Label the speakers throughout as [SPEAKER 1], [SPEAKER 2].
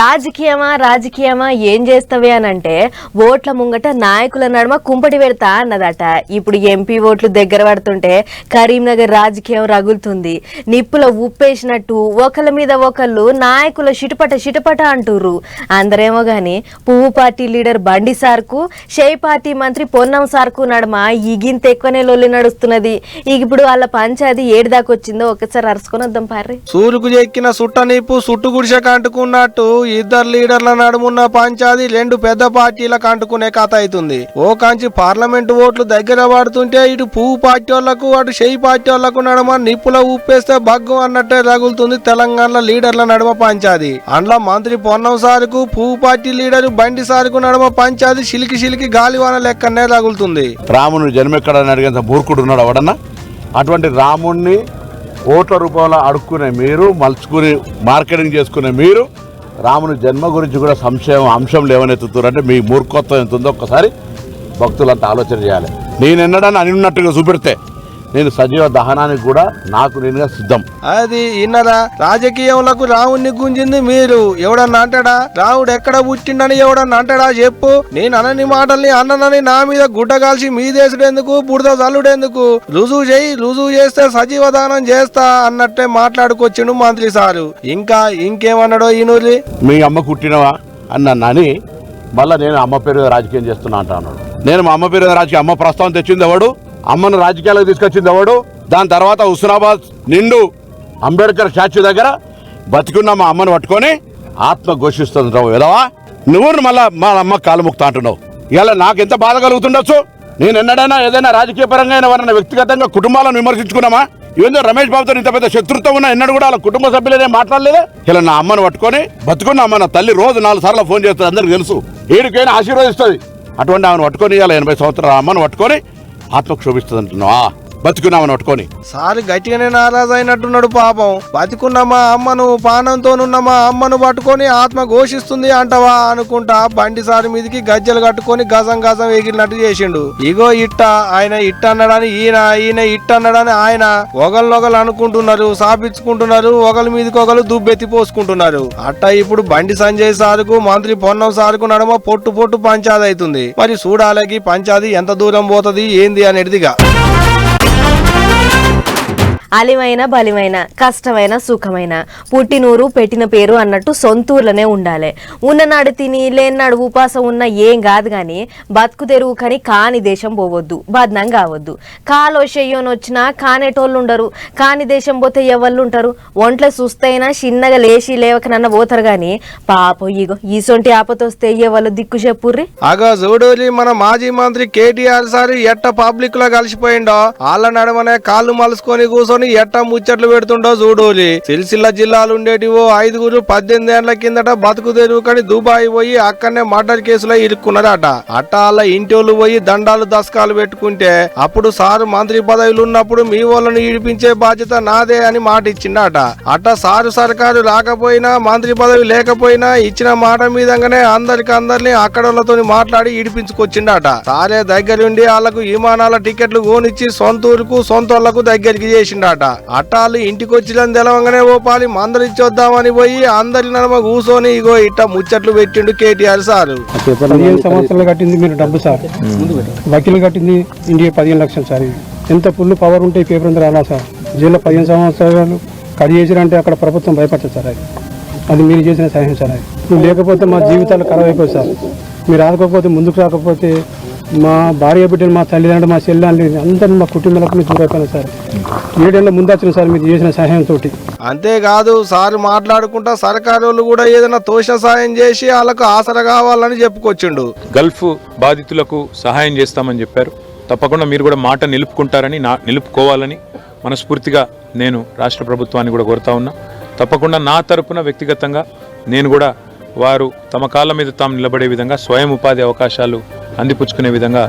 [SPEAKER 1] రాజకీయమా రాజకీయమా ఏం చేస్తావే అని అంటే ఓట్ల ముంగట నాయకుల నడుమ కుంపటి పెడతా అన్నదట. ఇప్పుడు ఎంపీ ఓట్లు దగ్గర పడుతుంటే కరీంనగర్ రాజకీయం రగులుతుంది. నిప్పుల ఉప్పేసినట్టు ఒకళ్ళ మీద ఒకళ్ళు నాయకుల చిటపట చిటపట అంటుర్రు. అందరేమో గాని పువ్వు పార్టీ లీడర్ బండి సార్కు షేయ్ పార్టీ మంత్రి పొన్నం సార్కు నడుమ ఈగింత ఎక్కువనే లొల్లి నడుస్తున్నది. ఇక ఇప్పుడు వాళ్ళ పంచాది ఏడు దాకా వచ్చిందో ఒకసారి అరుసుకొని వద్దాం పార్రి.
[SPEAKER 2] సూరుకు ఎక్కిన సుట్టనీపు సుట్టు గుడిసెకు అంటుకున్నట్టు ఇద్దరు లీడర్ల నడుమున్న పంచాది రెండు పెద్ద పార్టీలకు అంటుకునే కథ అవుతుంది. ఓ కాంచి పార్లమెంట్ ఓట్లు దగ్గర పడుతుంటే ఇటు పువ్వు పార్టీ వాళ్ళకు అటు షెయి పార్టీ వాళ్ళకు నడుమ నిప్పుల ఉప్పేస్తే బగ్గు అన్నట్టే రగులుతుంది తెలంగాణలో లీడర్ల నడుమ పంచాది అండ్ల మంత్రి పొన్నం సారుకు పువ్వు పార్టీ లీడర్ బండి సారుకు నడుమ పంచాది సిలికి సిలికి గాలివాన లెక్కనే రగులుతుంది.
[SPEAKER 3] రాముని జన్మెక్కడని అడిగేంత మూర్ఖుడు ఉన్నాడు అవడన్నా అటువంటి రాముణ్ణి ఓట్ల రూపంలో అడుక్కునే మీరు మలుచుకుని మార్కెటింగ్ చేసుకునే మీరు రాముని జన్మ గురించి కూడా సంశయం అంశం లేవనెత్తుతున్నారు అంటే మీ మూర్ఖత్వం ఎంత ఉందో ఒక్కసారి భక్తులంతా ఆలోచన చేయాలి. నేను ఎన్నడని అని ఉన్నట్టుగా చూపెడితే నేను సజీవ దహనానికి కూడా నాకు నేనుగా సిద్ధం.
[SPEAKER 2] అది ఇన్నరా రాజకీయంలకు రావుణ్ణి గుంజింది మీరు. ఎవడన్నా అంటాడా? రావుడు ఎక్కడ పుట్టిండని ఎవడన్నా అంటాడా? చెప్పు. నేను అనని మాటల్ని అన్ననని నా మీద గుడ్డ కాల్చి మీ దేశుడెందుకు? బురద చల్లుడెందుకు రుజువు చేయి రుజువు చేస్తే సజీవదానం చేస్తా అన్నట్టే మాట్లాడుకొచ్చిండు మంత్రి సారు. ఇంకా ఇంకేమన్నాడో ఈనూరి
[SPEAKER 3] మీ అమ్మ కుట్టినవా? అని నన్ను అని మళ్ళీ నేను అమ్మ పేరు రాజకీయం చేస్తున్నా అంటా అన్నాడు. నేను మా అమ్మ పేరు రాజకీయం అమ్మ ప్రస్తావన తెచ్చింది ఎవడు? అమ్మను రాజకీయాలకు తీసుకొచ్చింది ఎవడు? దాని తర్వాత హుస్నాబాద్ నిండు అంబేద్కర్ స్టాచ్యూ దగ్గర బతికున్న మా అమ్మను పట్టుకొని ఆత్మ ఘోషిస్తుంది రావు. ఎదవా నువ్వు మళ్ళా మా అమ్మ కాలుముక్త అంటున్నావు. ఇలా నాకు ఎంత బాధ కలుగుతుండొచ్చు? నేను ఎన్నడైనా ఏదైనా రాజకీయ పరంగా ఎవరైనా వ్యక్తిగతంగా కుటుంబాలను విమర్శించుకున్నామా? ఇవేందో రమేష్ బాబుతో ఇంత పెద్ద శత్రుత్వం ఉన్నా ఎన్నడూ కూడా వాళ్ళ కుటుంబ సభ్యులనే మాట్లాడలేదే? ఇలా నా అమ్మను పట్టుకొని బతుకున్న అమ్మ నా తల్లి రోజు నాలుగు సార్లు ఫోన్ చేస్తుంది అందరికి తెలుసు. ఏడుకైనా ఆశీర్వదిస్తుంది. అటువంటి ఆమెను పట్టుకొని ఇవాళ ఎనభై సంవత్సరాల అమ్మను పట్టుకొని ఆత్మకు శోభిస్తుంది అంటున్నావా బతుకున్న బతుకున్నామని పట్టుకొని
[SPEAKER 2] సార్ గట్టిగానే నారాజు అయినట్టున్నాడు పాపం. బతికున్న మా అమ్మను పానంతోనున్న మా అమ్మను పట్టుకొని ఆత్మ ఘోషిస్తుంది అంటవా అనుకుంటా బండి సారి మీదకి గజ్జలు కట్టుకొని గజం గజం ఎగిరినట్టు చేసిండు. ఇగో ఇట్ట ఆయన ఇట్ట అన్నాడని ఈయన ఈయన ఇట్ట అన్నాడని ఆయన ఒకళ్ళొకలు అనుకుంటున్నారు సాపించుకుంటున్నారు ఒకరి మీదకి ఒకరు దుబ్బెత్తి పోసుకుంటున్నారు. అట్ట ఇప్పుడు బండి సంజయ్ సారుకు మంత్రి పొన్నం సారుకు నడమ పొట్టు పొట్టు పంచాది అవుతుంది మరి చూడాలకి పంచాది ఎంత దూరం పోతుంది ఏంది అనేదిగా
[SPEAKER 1] అలిమైన బలిమైన కష్టమైన సుఖమైన. పుట్టినూరు పెట్టిన పేరు అన్నట్టు సొంతూర్లోనే ఉండాలి. ఉన్ననాడు తిని లేనాడు ఉపాసం ఉన్న ఏం కాదు కానీ బతుకు తెరువు కానీ కాని దేశం పోవద్దు బద్నం కావద్దు. కాలో చెయ్యోని వచ్చినా కానేటోళ్ళు ఉండరు కాని దేశం పోతే ఎవళ్ళు ఉంటారు. ఒంట్లో సుస్తైనా చిన్నగా లేచి లేవకనన్న పోతారు కానీ పాపం ఇగో ఈసొంటి ఆపతొస్తే ఎవళ్ళు దిక్కు చెప్పుర్రి?
[SPEAKER 2] అగో చూడూరి మన మాజీ మంత్రి కేటీఆర్ సార్ ఎట్ట పబ్లిక్లో కలిసిపోయిండో వాళ్ళ నడమనే కాళ్ళు మలుసుకొని కూర్చొని ఎట్ట ముచ్చట్లు పెడుతుండో చూడోలి సిరిసిల్ల జిల్లాలు ఉండేటివో ఐదుగురు పద్దెనిమిది ఏళ్ళ కిందట బతుకు తెరువు కానీ దుబాయ్ పోయి అక్కడనే మర్డర్ కేసులో ఇరుక్కున్నారట. అట్ట వాళ్ళ ఇంటోళ్ళు పోయి దండాలు దశకాలు పెట్టుకుంటే అప్పుడు సారు మంత్రి పదవిలు ఉన్నప్పుడు మీ వాళ్ళని ఈడిపించే బాధ్యత నాదే అని మాట ఇచ్చిండట అట్ట సారు సర్కారు రాకపోయినా మంత్రి పదవి లేకపోయినా ఇచ్చిన మాట మీదంగానే అందరికి అందరిని అక్కడోళ్ళతో మాట్లాడి ఈడిపించుకొచ్చిండట సారే దగ్గరుండి వాళ్ళకు విమానాల టికెట్లు కోనిచ్చి సొంత ఊరుకు సొంత దగ్గరికి చేసిండట. అట్ట వాళ్ళు ఇంటికి వచ్చిన తెలవంగానే ఓ పాలి మందలిచ్చి వద్దామని పోయి అందరి నడమ కూసోని ఇగో ఇట్ట ముచ్చట్లు పెట్టిండు కేటీఆర్ సారు.
[SPEAKER 4] పదిహేను సంవత్సరాలు కట్టింది మీరు డబ్బు సార్. వకీలు కట్టింది ఇండియా పదిహేను లక్షలు సార్. ఎంత ఫుల్ పవర్ ఉంటే ఈ పేపర్ అంతా రాలా సార్. జైల్లో పదిహేను సంవత్సరాలు కడి చేసిరంటే అక్కడ ప్రభుత్వం భయపడుతుంది సార్ అది. అది మీరు చేసిన సహాయం సార్ అది. లేకపోతే మా జీవితాలు ఖరాబ్ అయిపోయి సార్. మీరు ఆదుకోకపోతే ముందుకు రాకపోతే మా భార్య బిడ్డలు మా తల్లిదండ్రులు మా చెల్లెళ్ళు అందరూ మా కుటుంబాలకు మీరు దూరైపోయినా సార్. ఏడేళ్ళ ముందు వచ్చిన సార్ మీరు చేసిన సహాయంతో
[SPEAKER 2] అంతేకాదు సార్ మాట్లాడుకుంటా సర్కారు వాళ్ళు కూడా ఏదైనా తోష సాయం చేసి వాళ్ళకు ఆసర కావాలని చెప్పుకొచ్చిండు.
[SPEAKER 5] గల్ఫ్ బాధితులకు సహాయం చేస్తామని చెప్పారు. తప్పకుండా మీరు కూడా మాట నిలుపుకుంటారని నా నిలుపుకోవాలని మనస్ఫూర్తిగా నేను రాష్ట్ర ప్రభుత్వాన్ని కూడా కోరుతా ఉన్నా. తప్పకుండా నా తరపున వ్యక్తిగతంగా నేను కూడా వారు తమ కాళ్ళ మీద తాము నిలబడే విధంగా స్వయం ఉపాధి అవకాశాలు అందిపుచ్చుకునే విధంగా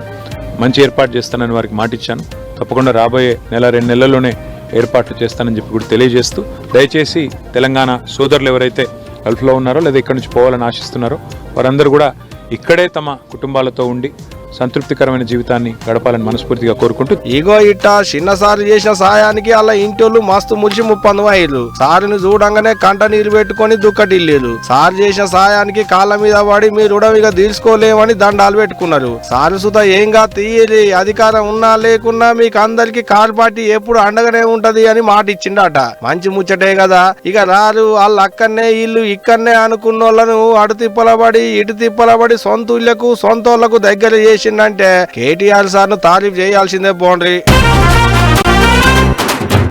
[SPEAKER 5] మంచి ఏర్పాటు చేస్తానని వారికి మాటిచ్చాను. తప్పకుండా రాబోయే నెల రెండు నెలల్లోనే ఏర్పాట్లు చేస్తానని చెప్పి కూడా తెలియజేస్తూ దయచేసి తెలంగాణ సోదరులు ఎవరైతే గల్ఫ్లో ఉన్నారో లేదా ఇక్కడి నుంచి పోవాలని ఆశిస్తున్నారో వారందరూ కూడా ఇక్కడే తమ కుటుంబాలతో ఉండి సంతృప్తికరమైన జీవితాన్ని గడపాలని మనస్ఫూర్తిగా కోరుకుంటూ
[SPEAKER 2] ఇగో ఇట్ట చిన్న సారు చేసిన సాయానికి అలా ఇంటోళ్ళు మస్తు మురిసి ముప్పందు అయ్యారు సారుని చూడంగానే కంట నీరు పెట్టుకొని దుక్కటిల్లేరు సారు చేసిన సాయానికి కాళ్ళ మీద పడి మీరు రుణం ఇక తీర్చుకోలేమని దండాలు పెట్టుకున్నారు. సారు సుత ఏంగా తీయలి అధికారం ఉన్నా లేకున్నా మీకు అందరికి కార్ పార్టీ ఎప్పుడు అండగానే ఉంటది అని మాట ఇచ్చిండట. మంచి ముచ్చటే కదా. ఇక రారు వాళ్ళు అక్కడనే ఇల్లు ఇక్కడనే అనుకున్న వాళ్ళను అటు తిప్పలబడి ఇటు తిప్పలబడి సొంత ఇళ్ళకు సొంత దగ్గర దగ్గర చేసిండంటే కేటీఆర్ సార్ను తారీఫ్ చేయాల్సిందే పోండ్రి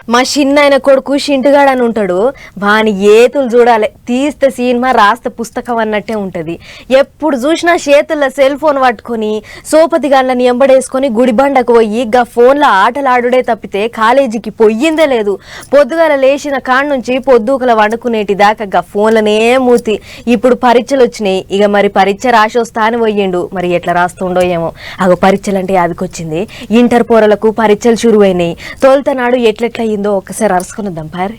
[SPEAKER 1] మా చిన్న కొడుకు షింటుగాడు అని ఉంటాడు. వాని ఏతులు చూడాలి. తీస్తే సినిమా రాస్తే పుస్తకం అన్నట్టే ఉంటుంది. ఎప్పుడు చూసినా చేతుల్లో సెల్ ఫోన్ పట్టుకొని సోపతి గాళ్ళని ఎంబడేసుకొని గుడిబండకు పోయి గా ఫోన్లో ఆటలు ఆడుడే తప్పితే కాలేజీకి పొయ్యిందే లేదు. పొద్దుగాల లేచిన కాడ నుంచి పొద్దుకల వండుకునేటి దాకా గా ఫోన్లనే మూతి. ఇప్పుడు పరీక్షలు వచ్చినాయి. ఇక మరి పరీక్ష రాసి వస్తా అని పోయిండు. మరి ఎట్లా రాస్తుండో ఏమో. అగో పరీక్షలు అంటే అదికొచ్చింది ఇంటర్ పోరలకు పరీక్షలు షురువైనాయి. తోలుతనాడు ఎట్లెట్లా జరిగిందో ఒకసారి ఒక్కసారి పారి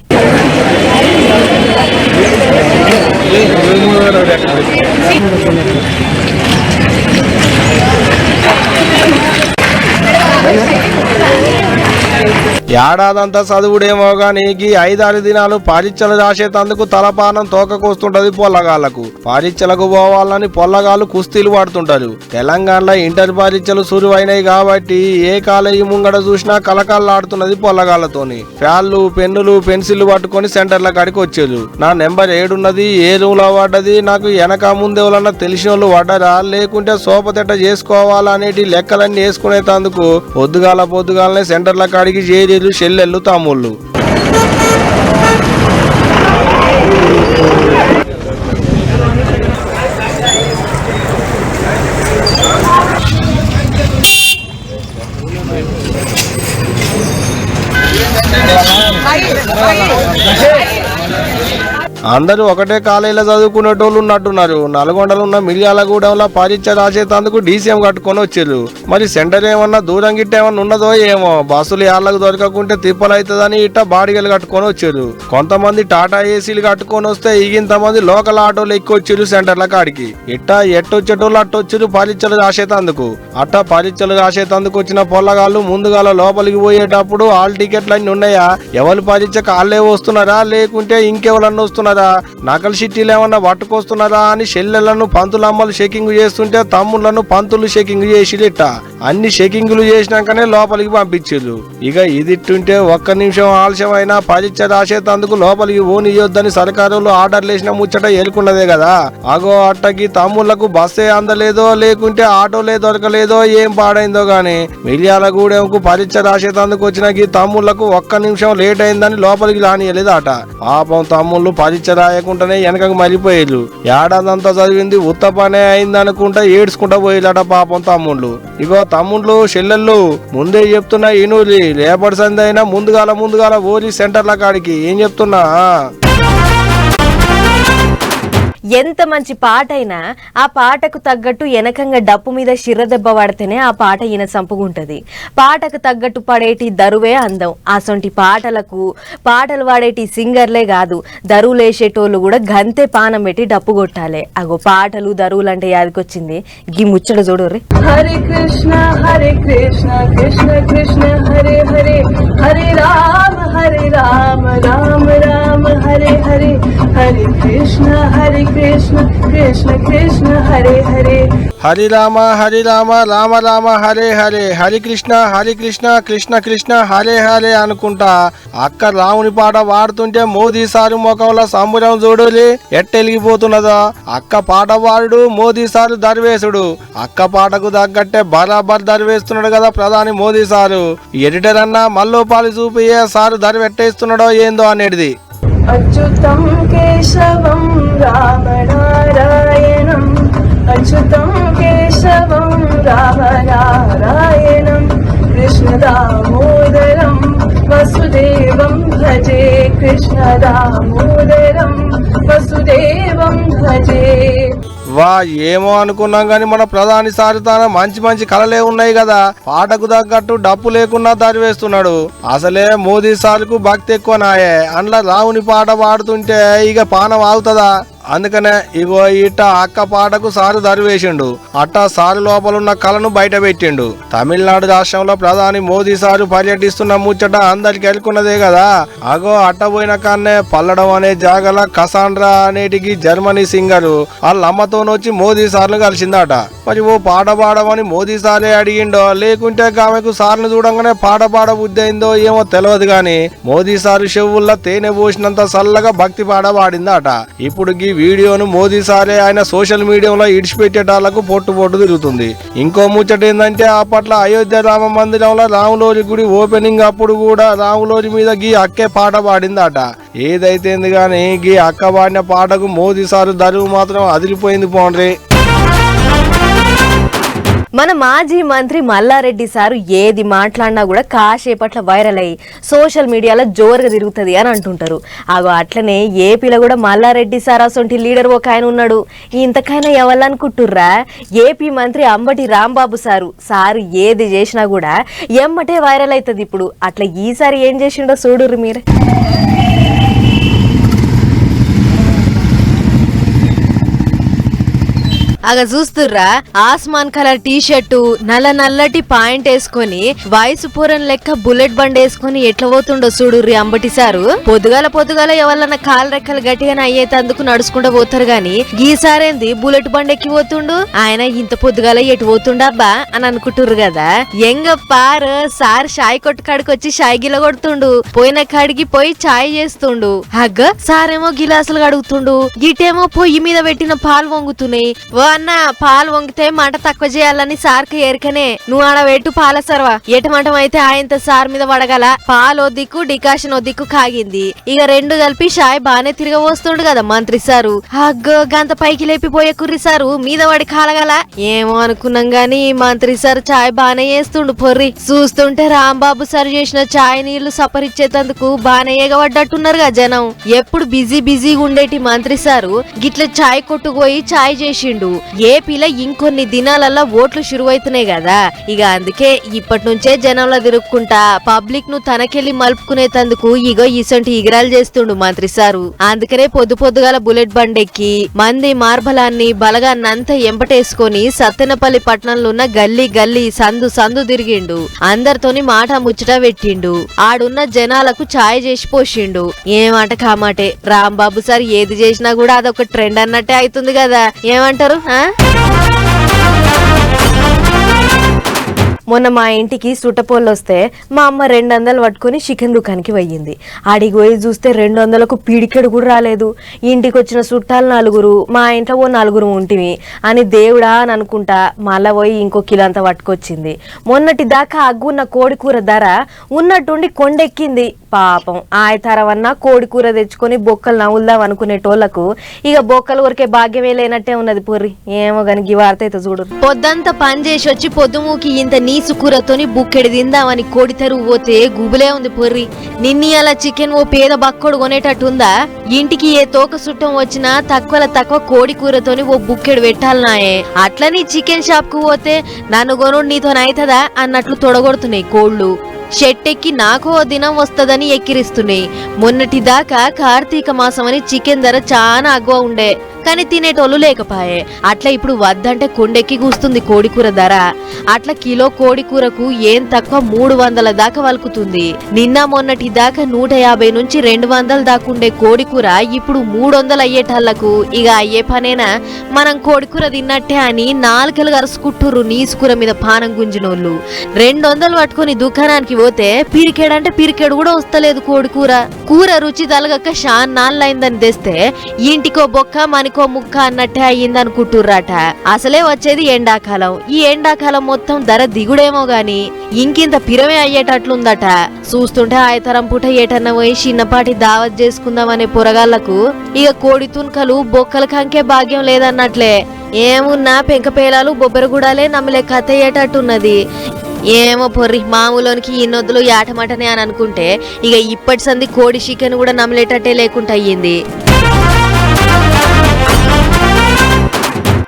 [SPEAKER 1] Thank you.
[SPEAKER 2] ఏడాదంతా చదువుడేమో గానీ ఈ ఐదారు దినాలు పారిచ్చలు రాసేటందుకు తలపానం తోకకొస్తుంటది పొల్లగాళ్ళకు పారిచ్చలకు పోవాలని పొల్లగాళ్ళు కుస్తీలు పడుతుంటారు. తెలంగాణలో ఇంటర్ పారిచ్చలు సురువైనాయి కాబట్టి ఏ కాలేజీ ముంగడ చూసినా కలకల్లాడుతున్నది పొల్లగాళ్ళతోని ఫ్యాన్లు పెన్నులు పెన్సిల్లు పట్టుకొని సెంటర్ల కాడికి వచ్చేది నా నెంబర్ ఏడున్నది ఏ రూమ్లో పడ్డది నాకు వెనక ముందు ఎవరన్నా తెలిసిన వాళ్ళు పడ్డరా? లేకుంటే సోపతెట్ట చేసుకోవాలా అనేటి లెక్కలన్నీ వేసుకునేటందుకు పొద్దుగాల పొద్దుగాలనే సెంటర్ల కాడికి చేరి చేరీలు చెల్లెళ్ళు తమ్ముళ్ళు అందరూ ఒకటే కాలేజీలో చదువుకునేటోళ్ళు ఉన్నట్టున్నారు. నల్గొండలో ఉన్న మిర్యాలగూడెంలో పరీక్ష రాసేటందుకు డీసీఎం కట్టుకొని వచ్చారు. మరి సెంటర్ ఏమన్నా దూరం గిట్ట ఏమన్నా ఉన్నదో ఏమో బస్సులు ఏళ్ళకు దొరకకుంటే తిప్పలవుతుందని ఇట్ట బాడిగలు కట్టుకొని వచ్చారు. కొంతమంది టాటా ఏసీలు కట్టుకొని వస్తే ఇగింతమంది లోకల్ ఆటోలు ఎక్కువ వచ్చారు సెంటర్ల కాడికి. ఇట్ట ఎట్టొచ్చేటోళ్ళు అట్టొచ్చారు పరీక్షలు రాసేటందుకు అట్ట పరీక్షలు రాసేటందుకు వచ్చిన పొల్లగాళ్ళు ముందుగాల లోపలికి పోయేటప్పుడు ఆల్ టికెట్లు అన్ని ఉన్నాయా? ఎవరు పరీక్షకు వాళ్ళే వస్తున్నారా? లేకుంటే ఇంకెవరన్నా వస్తున్నారా? నకల్ సిటీలు ఏమన్నా పట్టుకొస్తున్నారా అని షెల్లెలను పంతులు అమ్మలు చేస్తుంటే తమ్ముళ్ళను పంతులు షేకింగ్ చేసిరిట అన్ని షేకింగ్లు చేసినాకనే లోపలికి పంపించారు ఇక ఇదిట్టుంటే ఒక్క నిమిషం ఆలస్యమైనా పరీక్ష రాసేటందుకు లోపలికి ఓనియొద్దని సర్కారులు ఆర్డర్లు వేసిన ముచ్చట ఏలుకున్నదే కదా. అగో అట్టకి తమ్ముళ్ళకు బస్సే అందలేదో లేకుంటే ఆటోలే దొరకలేదో ఏం పాడైందో గాని మిర్యాలగూడెంకు పరీక్ష రాసేటందుకు వచ్చిన ఈ తమ్ముళ్ళకు ఒక్క నిమిషం లేట్ అయిందని లోపలికి రానియలేదట పాపం తమ్ముళ్ళు పరీక్ష రాయకుండానే వెనకకు మరిపోయేళ్ళు. ఏడాదంతా చదివింది ఉత్త పనే అయిందనుకుంటా ఏడ్చుకుంటా పోయేలాట పాపం తమ్ముళ్ళు. ఇగో తమ్ముళ్ళు చెల్లెళ్ళు ముందే చెప్తున్నా ఇనులి లేబర్ సంది అయినా ముందుగాల ముందుగాల ఓలి సెంటర్ల కాడికి. ఏం చెప్తున్నా?
[SPEAKER 1] ఎంత మంచి పాట అయినా ఆ పాటకు తగ్గట్టు వెనకంగా డప్పు మీద శిర్రదెబ్బ పడితేనే ఆ పాట ఈయన సంపుగుంటది పాటకు తగ్గట్టు పడేటి దరువే అందం. అసొంటి పాటలకు పాటలు పాడేటి సింగర్లే కాదు దరువులు వేసేటోళ్ళు కూడా గంతే పానం పెట్టి డప్పు కొట్టాలి. అగో పాటలు దరువులు అంటే యాదికొచ్చింది. గీ ముచ్చట
[SPEAKER 6] చూడు హరే కృష్ణ హరే కృష్ణ కృష్ణ కృష్ణ హరే హరే.
[SPEAKER 2] హరి రామ హరి రామ రామ రామ హరే హరే. హరి కృష్ణ హరి కృష్ణ కృష్ణ కృష్ణ హరే హరే అనుకుంటా. అక్క రాముని పాట పాడుతుంటే మోదీ సారు ముఖంలో సంబురం చూడులి. ఎట్టెలిగిపోతున్నదా? అక్క పాట వాడు మోదీ సారు దర్వేశుడు. అక్క పాటకు తగ్గట్టే బరాబర్ దర్వేస్తున్నాడు కదా ప్రధాని మోదీ సారు. ఎడిటర్ అన్న మల్లోపాలి చూపి ఏ సారు దరివెట్టేస్తున్నాడో ఏందో అనేది
[SPEAKER 6] అచ్యుతం కేశవం రా नारायणं कृष्णदामोदरं वसुदेवं भजे कृष्णदामोदरं वसुदेवं भजे
[SPEAKER 2] వా ఏమో అనుకున్నాం గాని మన ప్రధాని సారి తన మంచి మంచి కళలే ఉన్నాయి కదా పాటకు తగ్గట్టు డప్పు లేకున్నా దరివేస్తున్నాడు అసలే మోదీ సార్కు భక్తి ఎక్కువ నాయే అందులో రావుని పాట పాడుతుంటే ఇక పానం ఆగుతుందా అందుకనే ఇగో ఇట్ట అక్క పాటకు సారు దరివేసిండు. అట్ట సారు లోపల ఉన్న కళను బయట పెట్టిండు తమిళనాడు రాష్ట్రంలో ప్రధాని మోదీ సారు పర్యటిస్తున్న ముచ్చట అందరికి ఎలుకున్నదే కదా. అగో అట్ట పోయిన కాన్నే పల్లడం అనే జాగల కసాండ్రా అనేటికి జర్మనీ సింగరు వాళ్ళ అమ్మతోనొచ్చి మోదీ సార్లు కలిసిందట. మరి ఓ పాట పాడమని మోదీ సారే అడిగిండో లేకుంటే ఆమెకు సార్ను చూడంగానే పాట పాడ బుద్ధి అయిందో ఏమో తెలియదు గాని మోదీ సారు చెవుల్లో తేనె పోసినంత చల్లగా భక్తి పాట పాడిందట. ఇప్పుడు గీ వీడియోను మోదీ సారే ఆయన సోషల్ మీడియాలో ఇడిచిపెట్టేటాలకు పొట్టు పొట్టు తిరుగుతుంది. ఇంకో ముచ్చట ఏంటంటే అప్పట్లో అయోధ్య రామ మందిరంలో రాములోరి గుడి ఓపెనింగ్ అప్పుడు కూడా రాములోరి మీద గీ అక్కే పాట పాడిందట. ఏదైతేంది కానీ గీ అక్క పాడిన పాటకు మోదీ సారు దరువు మాత్రం అదిరిపోయింది పోండ్రి
[SPEAKER 1] మన మాజీ మంత్రి మల్లారెడ్డి సారు ఏది మాట్లాడినా కూడా కాసేపట్ల వైరల్ అయ్యి సోషల్ మీడియాలో జోరుగా తిరుగుతుంది అని అంటుంటారు. అగో అట్లనే ఏపీలో కూడా మల్లారెడ్డి సార్ అసొంటి లీడర్ ఒక ఆయన ఉన్నాడు. ఇంతకైనా ఎవరనుకుంటుర్రా ఏపీ మంత్రి అంబటి రాంబాబు సారు. సారు ఏది చేసినా కూడా ఎమ్మటే వైరల్ అవుతుంది ఇప్పుడు. అట్లా ఈసారి ఏం చేసిండో చూడుర్రు మీరే. అగ చూస్తుర్రా ఆస్మాన్ కలర్ టీ షర్టు నల్ల నల్లటి పాయింట్ వేసుకొని వయసు పూరం లెక్క బుల్లెట్ బండ్ వేసుకొని ఎట్లా పోతుండో చూడుర్రి అంబటి సారు. పొద్దుగాల పొద్దుగాల ఎవరన్నా కాలు రెక్కలు గట్టిగా అయ్యేటందుకు నడుచుకుంటూ పోతారు గాని గీసారేంది బుల్లెట్ బండ్ ఎక్కి పోతుండు? ఆయన ఇంత పొద్దుగాల ఎటు పోతుండబ్బా అని అనుకుంటుర్రు కదా. ఎంగ పార్ సార్ షాయ్ కొట్టు కాడికి వచ్చి షాయ్ గిల కొడుతుండు. పోయిన కాడికి పోయి చాయ్ చేస్తుండు. హగ్గ సారేమో గిలాసులు కడుగుతుండు. గిటేమో పొయ్యి మీద పెట్టిన పాలు వంగుతున్నాయి. అన్న పాలు వంగితే మంట తక్కువ చేయాలని సార్కి ఎరికనే నువ్వు ఆడ వెట్టు పాల సర్వా. ఎటమంటం అయితే ఆయంత సార్ మీద పడగల పాలో దిక్కు డికాషన్ దిక్కు కాగింది. ఇక రెండు కలిపి షాయ్ బానే తిరగవస్తుండు కదా మంత్రి సారు. అగ్గో గంత పైకి లేపిపోయే కుర్రి సారు. మీద పడి కాలగల. ఏమో అనుకున్నాం గాని మంత్రి సార్ చాయ్ బానే చేస్తుండు పొర్రి. చూస్తుంటే రాంబాబు సార్ చేసిన చాయ్ నీళ్ళు సపరిచ్చేటందుకు బానే ఎగబడ్డట్టున్నారుగా జనం. ఎప్పుడు బిజీ బిజీగా ఉండేటి మంత్రి సారు. గిట్ల చాయ్ కొట్టుకుపోయి చాయ్ చేసిండు. ఏపీలో ఇంకొన్ని దినాలల్లా ఓట్లు షురువైతున్నాయి కదా. ఇక అందుకే ఇప్పటి నుంచే జనంలో తిరుక్కుంటా పబ్లిక్ను తనకెళ్ళి మలుపుకునేటందుకు ఇగో ఇసంటి ఇగరాలు చేస్తుండు మంత్రి సారు. అందుకనే పొద్దు పొద్దుగాల బుల్లెట్ బండెక్కి మంది మార్బలాన్ని బలగాన్నంతా ఎంపటేసుకొని సత్తెనపల్లి పట్టణంలో ఉన్న గల్లీ గల్లీ సందు సందు తిరిగిండు. అందరితోని మాట ముచ్చట పెట్టిండు. ఆడున్న జనాలకు ఛాయ్ చేసి పోసిండు ఏమాట కామాటే రాంబాబు సార్ ఏది చేసినా కూడా అదొక ట్రెండ్ అన్నట్టే అవుతుంది కదా. ఏమంటారు ఆ? ஆ? మొన్న మా ఇంటికి సుట్టపోళ్ళు వస్తే మా అమ్మ రెండు వందలు పట్టుకొని చికెన్ దుకాణానికి పోయింది. ఆడికి పోయి చూస్తే రెండు వందలకు పీడికెడు కూడా రాలేదు. ఇంటికి వచ్చిన చుట్టాలు నలుగురు మా ఇంట్లో ఓ నలుగురు ఉంటివి అని దేవుడా అని అనుకుంటా మళ్ళా పోయి ఇంకో కిలో అంతా పట్టుకొచ్చింది. మొన్నటి దాకా అగ్గున్న కోడి కూర ధర ఉన్నట్టుండి కొండెక్కింది. పాపం ఆయతరవన్నా కోడి కూర తెచ్చుకొని బొక్కలు నవ్వుల్దాం అనుకునేటోళ్ళకు ఇక బొక్కలు ఊరికే భాగ్యమే లేనట్టే ఉన్నది పూర్రి. ఏమో గాని ఈ అయితే చూడు. పొద్దంతా పని చేసి వచ్చి పొద్దుమూకి ఇంత నీ కూరతోని బుక్కెడి తిందామని కోడి పోతే గుబులే ఉంది పొర్రి. నిన్ని అలా చికెన్ ఓ పేద బక్కోడు కొనేటట్టుందా? ఇంటికి ఏ తోక సుట్టం వచ్చినా తక్కువల తక్కువ కోడి కూరతోని ఓ బుక్కెడు పెట్టాలనాయే. అట్లని చికెన్ షాప్కు పోతే నన్ను కొనుడు నీతో నైతదా అన్నట్లు తొడగొడుతున్నాయి కోళ్ళు. షెట్టెక్కి నాకు దినం వస్తదని ఎక్కిరిస్తున్నాయి. మొన్నటి దాకా కార్తీక మాసం అని చికెన్ ధర చాలా అగ్గువ ఉండే. కానీ తినేటోళ్ళు లేకపాయే. అట్లా ఇప్పుడు వద్దంటే కొండెక్కి కూస్తుంది కోడికూర ధర. అట్లా కిలో కోడికూరకు ఏం తక్కువ మూడు వందల దాకా వలుకుతుంది. నిన్న మొన్నటి దాకా నూట యాభై నుంచి రెండు వందల దాకా ఉండే కోడికూర ఇప్పుడు మూడు వందలు అయ్యేటళ్ళకు ఇక అయ్యే పనేనా? మనం కోడికూర తిన్నట్టే అని నాలుకలు అరుసుకుంటురు నీసుకూర మీద పానం గుంజినోళ్ళు. రెండు వందలు పట్టుకొని దుకాణానికి పోతే పిరికేడంటే పిరికేడు కూడా వస్తలేదు కోడికూర. కూర రుచి తలగక షాన్ నాళ్ళైందని తెస్తే ఇంటికో బొక్క మనకి ముక్క అన్నట్టే అయ్యింది అనుకుంటుర్రాట అసలే వచ్చేది ఎండాకాలం. ఈ ఎండాకాలం మొత్తం ధర దిగుడేమో గాని ఇంకింత పిరమే అయ్యేటట్లుందట. చూస్తుంటే ఆయతరం పూట ఏటన్నా పోయి చిన్నపాటి దావత్ చేసుకుందామనే పొరగాళ్ళకు ఇక కోడి తున్కలు బొక్కల కంకే భాగ్యం లేదన్నట్లే. ఏమున్నా పెంకపేలాలు బొబ్బరగూడాలే నమ్మలే కథ అయ్యేటట్టున్నది. ఏమో పొర్రి మామూలోనికి ఇన్నొద్దులు యాటమటనే అని అనుకుంటే ఇక ఇప్పటి సంది కోడి చికెన్ కూడా నమ్మలేటట్టే లేకుండా అయ్యింది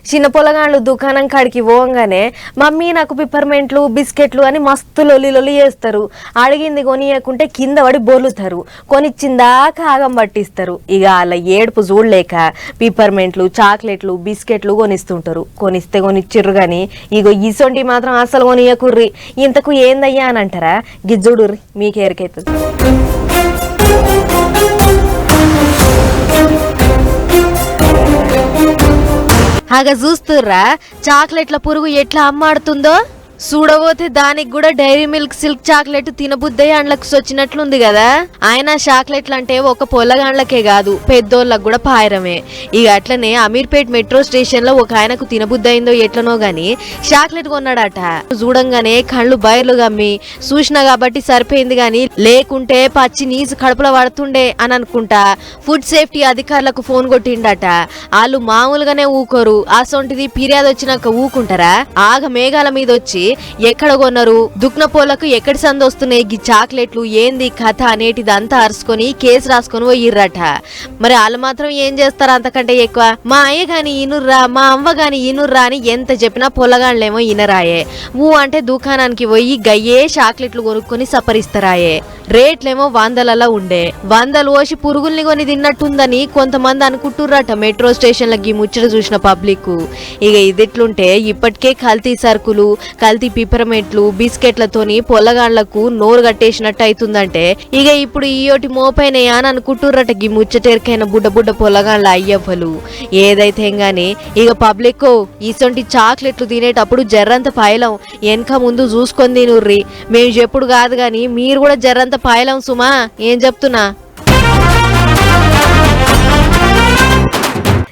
[SPEAKER 1] చిన్న పొలగాళ్ళు దుకాణం కాడికి పోగానే మమ్మీ నాకు పిప్పర్మెంట్లు బిస్కెట్లు అని మస్తు లొల్లి లొల్లి చేస్తారు. అడిగింది కొనియకుంటే కింద పడి బోలుతారు. కొనిచ్చిందాక ఆగం పట్టిస్తారు. ఇక అలా ఏడుపు చూడలేక పిప్పర్మెంట్లు చాక్లెట్లు బిస్కెట్లు కొనిస్తుంటారు. కొనిస్తే కొనిచ్చిర్రు కానీ ఇగో ఇసొంటి మాత్రం అసలు కొనియకుర్రి. ఇంతకు ఏందయ్యా అని అంటారా? గిజ్జుడుర్రి మీకు హాగా ఆగ చూస్తుర్రా చాక్లెట్ల పురుగు ఎట్లా అమ్మాడుతుందో? చూడబోతే దానికి కూడా డైరీ మిల్క్ సిల్క్ చాక్లెట్ తినబుద్దే అండ్లకు సొచ్చినట్లుంది కదా. ఆయన చాక్లెట్లు అంటే ఒక పొల్లగాండ్లకే కాదు పెద్దోళ్ళకు కూడా పాయరమే. ఇక అట్లనే అమీర్పేట్ మెట్రో స్టేషన్లో ఒక ఆయనకు తినబుద్దయిందో ఎట్లనో గాని చాక్లెట్ కొన్నాడట. చూడంగానే కళ్ళు బయర్లు గమ్మి చూసినా కాబట్టి సరిపోయింది గాని లేకుంటే పచ్చి నీసు కడుపులో పడుతుండే అని అనుకుంటా. ఫుడ్ సేఫ్టీ అధికారులకు ఫోన్ కొట్టిండట. వాళ్ళు మామూలుగానే ఊకోరు. అసొంటిది ఫిర్యాదు వచ్చినాక ఊకుంటారా? ఆగ మేఘాల మీద వచ్చి ఎక్కడ కొన్నారు? దుక్నపోలకు ఎక్కడి సంది వస్తున్నాయి? ఈ చాక్లెట్లు ఏంది కథ అనేటిదంతా అరుచుకొని కేసు రాసుకొని పోయిర్రట. మరి వాళ్ళు మాత్రం ఏం చేస్తారు అంతకంటే ఎక్కువ? మా అయ్య గాని ఇనుర్రా మా అవ్వ గాని ఇనుర్రా అని ఎంత చెప్పినా పొలగాళ్ళేమో ఇనరాయే. ఊ అంటే దుకాణానికి పోయి గయ్యే చాక్లెట్లు కొనుక్కొని సపరిస్తారాయే. రేట్లేమో వందలలో ఉండే. వందలు ఓసి పురుగుల్ని కొని తిన్నట్టుందని కొంతమంది అనుకుంటుర్రట మెట్రో స్టేషన్లకి ముచ్చట చూసిన పబ్లిక్ ఇక ఇదిట్లుంటే ఇప్పటికే కల్తీ సరుకులు కల్తీ పిపరమెట్లు బిస్కెట్లతోని పొల్లగాళ్ళకు నోరు కట్టేసినట్టు అవుతుందంటే ఇక ఇప్పుడు ఈయోటి మోపైనయా అని అనుకుంటుర్రట గీ ముచ్చటెరికైన బుడ్డ బుడ్డ పొల్లగాళ్ళ అయ్యవ్వలు. ఏదైతే గానీ ఇక పబ్లిక్ ఇసొంటి చాక్లెట్లు తినేటప్పుడు జర్రంత పాయలం వెనక ముందు చూసుకొని తినుర్రి. మేము చెప్పుడు కాదు గాని మీరు కూడా జర్రంత పాయలం సుమా ఏం చెప్తున్నా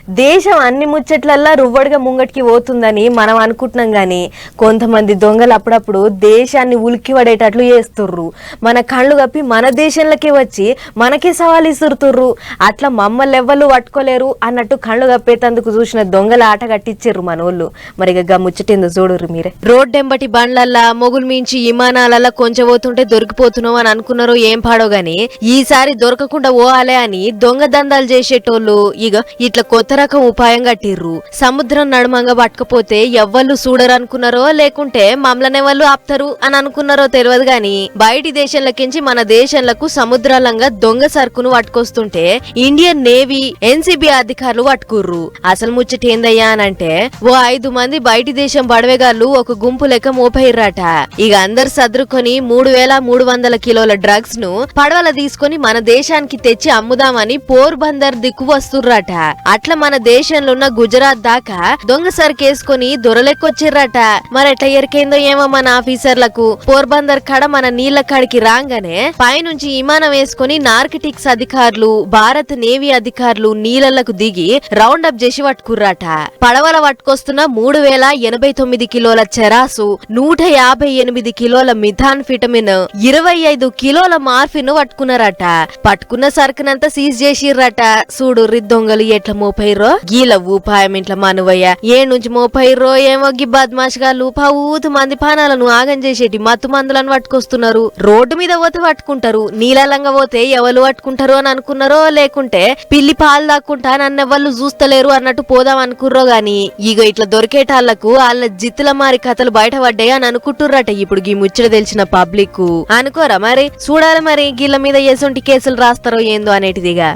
[SPEAKER 1] దేశం అన్ని ముచ్చట్లల్లా రువ్వడిగా ముంగటికి పోతుందని మనం అనుకుంటున్నాం గాని కొంతమంది దొంగలు అప్పుడప్పుడు దేశాన్ని ఉలిక్కి పడేటట్లు చేస్తుర్రు. మన కళ్ళు కప్పి మన దేశంలోకి వచ్చి మనకే సవాలు ఇస్తుర్రు అట్లా మమ్మల్ని ఎవ్వరు పట్టుకోలేరు అన్నట్టు కళ్ళు కప్పేటందుకు చూసిన దొంగల ఆట కట్టించిర్రు మనోళ్ళు. మరి ఇక ముచ్చటిందో చూడరు మీరే. రోడ్డెంబటి బండ్లల్లా మొగులు మించి విమానాలల్లా కొంచెం పోతుంటే దొరికిపోతున్నావు అని అనుకున్నారో ఏం పాడో గాని ఈసారి దొరకకుండా పోవాలే అని దొంగ దందాలు చేసేటోళ్ళు ఇక ఇట్లా కొత్త రకం ఉపాయం కట్టిర్రు సముద్రం నడుమంగా పట్టకపోతే ఎవ్వళ్ళు చూడరనుకున్నారో లేకుంటే మమ్మల్ని వాళ్ళు ఆప్తారు అని అనుకున్నారో తెలియదు గాని బయటి దేశంలకించి మన దేశంలకు సముద్రాలంగా దొంగ సరుకును పట్టుకొస్తుంటే ఇండియన్ నేవీ ఎన్సీబీ అధికారులు పట్టుకుర్రు. అసలు ముచ్చట ఏందయ్యా అని అంటే ఓ ఐదు మంది బయటి దేశం బడవేగాళ్ళు ఒక గుంపు లెక్క మోపయిర్రాట. ఇక అందరు సదురుకొని మూడు వేల మూడు వందల కిలోల డ్రగ్స్ను పడవల తీసుకొని మన దేశానికి తెచ్చి అమ్ముదామని పోర్ బందర్ దిక్కు వస్తుర్రట. అట్లా మన దేశంలో ఉన్న గుజరాత్ దాకా దొంగ సరికేసుకుని దొరలెక్కొచ్చిర్రట. మరి ఎట్లా ఏమో మన ఆఫీసర్లకు. పోర్బందర్ కడ మన నీళ్ళ కాడికి రాగానే పైనుంచి విమానం వేసుకొని నార్కటిక్స్ అధికారులు భారత్ నేవీ అధికారులు నీళ్ళకు దిగి రౌండ్ అప్ చేసి పట్టుకుర్రట. పడవల పట్టుకొస్తున్న మూడు వేల ఎనభై తొమ్మిది కిలోల చెరాసు నూట యాభై ఎనిమిది కిలోల మిథాన్ ఫిటమిన్ ఇరవై ఐదు కిలోల మార్ఫిన్ పట్టుకున్నారట. పట్టుకున్న సరుకునంతా సీజ్ చేసిర్రట. చూడు దొంగలు ముప్పై రో? గీల ఊపాయం ఇంట్లో మనువయ్య. ఏ నుంచి మోపైర్రో ఏమో గి బద్మాషగాళ్ళు పావుతు మంది పానాలను ఆగం చేసేటి మత్తు మందులను పట్టుకొస్తున్నారు. రోడ్డు మీద పోతే పట్టుకుంటారు. నీళ్ళలంగా పోతే ఎవరు పట్టుకుంటారు అని అనుకున్నారో లేకుంటే పిల్లి పాలు దాక్కుంటా నన్నెవ్వళ్ళు చూస్తలేరు అన్నట్టు పోదాం అనుకుర్రో గాని. ఇగో ఇట్లా దొరికేటాళ్ళకు వాళ్ళ జిత్తుల మారి కథలు బయటపడ్డాయి అని అనుకుంటుర్రట ఇప్పుడు ఈ ముచ్చట తెలిసిన పబ్లిక్ అనుకోరా మరి? చూడాలి మరి గీళ్ళ మీద ఎసుంటి కేసులు రాస్తారో ఏందో అనేటిదిగా.